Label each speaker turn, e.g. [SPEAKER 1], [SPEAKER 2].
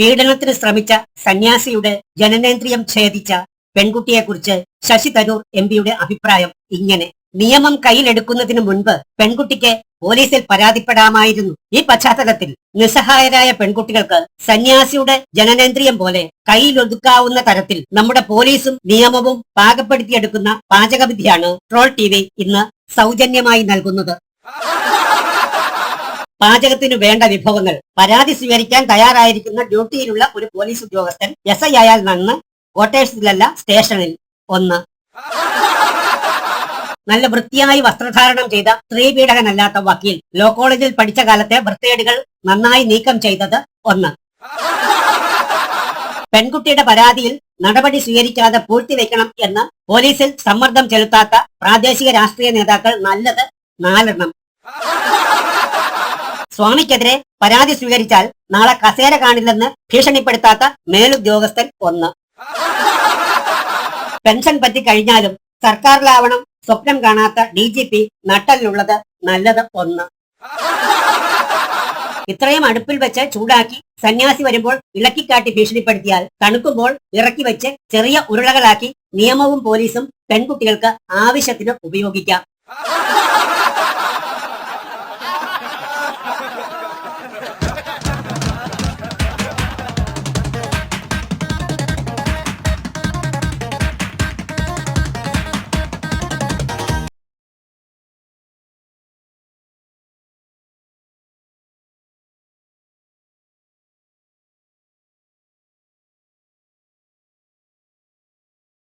[SPEAKER 1] പീഡനത്തിന് ശ്രമിച്ച സന്യാസിയുടെ ജനനേന്ദ്രിയം ഛേദിച്ച പെൺകുട്ടിയെക്കുറിച്ച് ശശി തരൂർ എം പിയുടെ അഭിപ്രായം ഇങ്ങനെ. നിയമം കയ്യിലെടുക്കുന്നതിന് മുൻപ് പെൺകുട്ടിക്ക് പോലീസിൽ പരാതിപ്പെടാമായിരുന്നു. ഈ പശ്ചാത്തലത്തിൽ നിസ്സഹായരായ പെൺകുട്ടികൾക്ക് സന്യാസിയുടെ ജനനേന്ദ്രിയം പോലെ കയ്യിലൊതുക്കാവുന്ന തരത്തിൽ നമ്മുടെ പോലീസും നിയമവും പാകപ്പെടുത്തിയെടുക്കുന്ന പാചകവിദ്യയാണ് ട്രോൾ ടി ഇന്ന് സൗജന്യമായി നൽകുന്നത്. പാചകത്തിനു വേണ്ട വിഭവങ്ങൾ. പരാതി സ്വീകരിക്കാൻ തയ്യാറായിരിക്കുന്ന ഡ്യൂട്ടിയിലുള്ള ഒരു പോലീസ് ഉദ്യോഗസ്ഥൻ എസ് ഐ ആയാൽ നന്ന് ക്വാർട്ടേഴ്സിലല്ല സ്റ്റേഷനിൽ ഒന്ന്. നല്ല വൃത്തിയായി വസ്ത്രധാരണം ചെയ്ത സ്ത്രീപീഡകനല്ലാത്ത വക്കീൽ. ലോ കോളേജിൽ പഠിച്ച കാലത്തെ വൃത്തേടുകൾ നന്നായി നീക്കം ചെയ്തത് ഒന്ന്. പെൺകുട്ടിയുടെ പരാതിയിൽ നടപടി സ്വീകരിക്കാതെ പൂഴ്ത്തിവെക്കണം എന്ന് പോലീസിൽ സമ്മർദ്ദം ചെലുത്താത്ത പ്രാദേശിക രാഷ്ട്രീയ നേതാക്കൾ നല്ലത് നാലെണ്ണം. സ്വാമിക്കെതിരെ പരാതി സ്വീകരിച്ചാൽ നാളെ കസേര കാണില്ലെന്ന് ഭീഷണിപ്പെടുത്താത്ത മേലുദ്യോഗസ്ഥൻ ഒന്ന്. പെൻഷൻ പറ്റി കഴിഞ്ഞാലും സർക്കാരിലാവണം സ്വപ്നം കാണാത്ത ഡി ജി പി നട്ടലിലുള്ളത് നല്ലത് ഒന്ന്. ഇത്രയും അടുപ്പിൽ വെച്ച് ചൂടാക്കി സന്യാസി വരുമ്പോൾ ഇളക്കിക്കാട്ടി ഭീഷണിപ്പെടുത്തിയാൽ തണുക്കുമ്പോൾ ഇറക്കി വെച്ച് ചെറിയ ഉരുളകളാക്കി നിയമവും പോലീസും പെൺകുട്ടികൾക്ക് ആവശ്യത്തിന് ഉപയോഗിക്കാം.